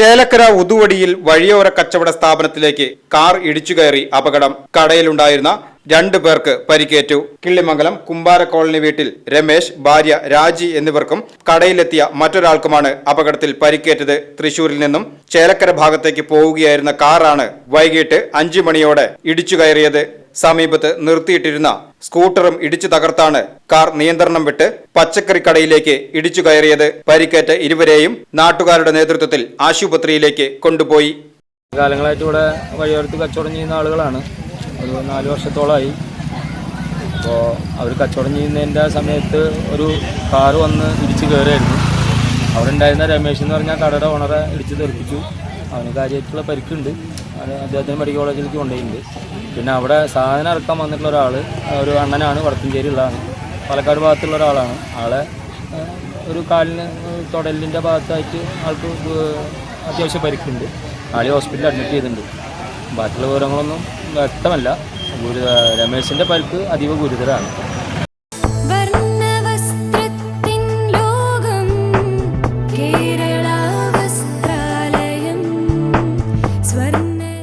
ചേലക്കര ഉതുവടിയിൽ വഴിയോര കച്ചവട സ്ഥാപനത്തിലേക്ക് കാർ ഇടിച്ചുകയറി അപകടം. കടയിലുണ്ടായിരുന്ന രണ്ടു പേർക്ക് പരിക്കേറ്റു. കിള്ളിമംഗലം കുമ്പാര കോളനി വീട്ടിൽ രമേശ് ഭാര്യ രാജി എന്നിവർക്കും കടയിലെത്തിയ മറ്റൊരാൾക്കുമാണ് അപകടത്തിൽ പരിക്കേറ്റത്. തൃശൂരിൽ നിന്നും ചേലക്കര ഭാഗത്തേക്ക് പോവുകയായിരുന്ന കാറാണ് വൈകിട്ട് അഞ്ചു മണിയോടെ ഇടിച്ചുകയറിയത് സമീപത്ത് നിർത്തിയിട്ടിരുന്ന സ്കൂട്ടറും ഇടിച്ചു തകർത്താണ് കാർ നിയന്ത്രണം വിട്ട് പച്ചക്കറി കടയിലേക്ക് ഇടിച്ചു കയറിയത്. പരിക്കേറ്റ ഇരുവരെയും നാട്ടുകാരുടെ നേതൃത്വത്തിൽ ആശുപത്രിയിലേക്ക് കൊണ്ടുപോയി. കാലങ്ങളായിട്ട് ഇവിടെ വഴിയോരത്ത് കച്ചവടം ചെയ്യുന്ന ആളുകളാണ്. ഒരു നാല് വർഷത്തോളമായി അപ്പോൾ അവർ കച്ചവടം ചെയ്യുന്നതിന്റെ സമയത്ത് ഒരു കാറ് വന്ന് ഇടിച്ച് കയറിയായിരുന്നു അവിടെ ഉണ്ടായിരുന്ന രമേശ് എന്ന് പറഞ്ഞാൽ കടയുടെ ഓണറെ ഇടിച്ച് തെറിപ്പിച്ചു. അവന് കാര്യമായിട്ടുള്ള പരിക്കുണ്ട്. അവന് അദ്ദേഹത്തിന് മെഡിക്കൽ കോളേജിലേക്ക് കൊണ്ടുപോയിട്ടുണ്ട്. പിന്നെ അവിടെ സാധനം ഇറക്കാൻ വന്നിട്ടുള്ള ഒരാൾ ഒരു അണ്ണനാണ് വടക്കഞ്ചേരിയുള്ളതാണ് പാലക്കാട് ഭാഗത്തുള്ള ഒരാളാണ്. ആളെ ഒരു കാലിന് തൊടലിന്റെ ഭാഗത്തായിട്ട് ആൾക്ക് അത്യാവശ്യം പരിക്കുണ്ട്. ആളെ ഹോസ്പിറ്റലിൽ അഡ്മിറ്റ് ചെയ്തിട്ടുണ്ട്. ബാക്കിയുള്ള വിവരങ്ങളൊന്നും വ്യക്തമല്ല. ഗുരു രമേശിന്റെ പരിക്ക് അതീവ ഗുരുതരമാണ്.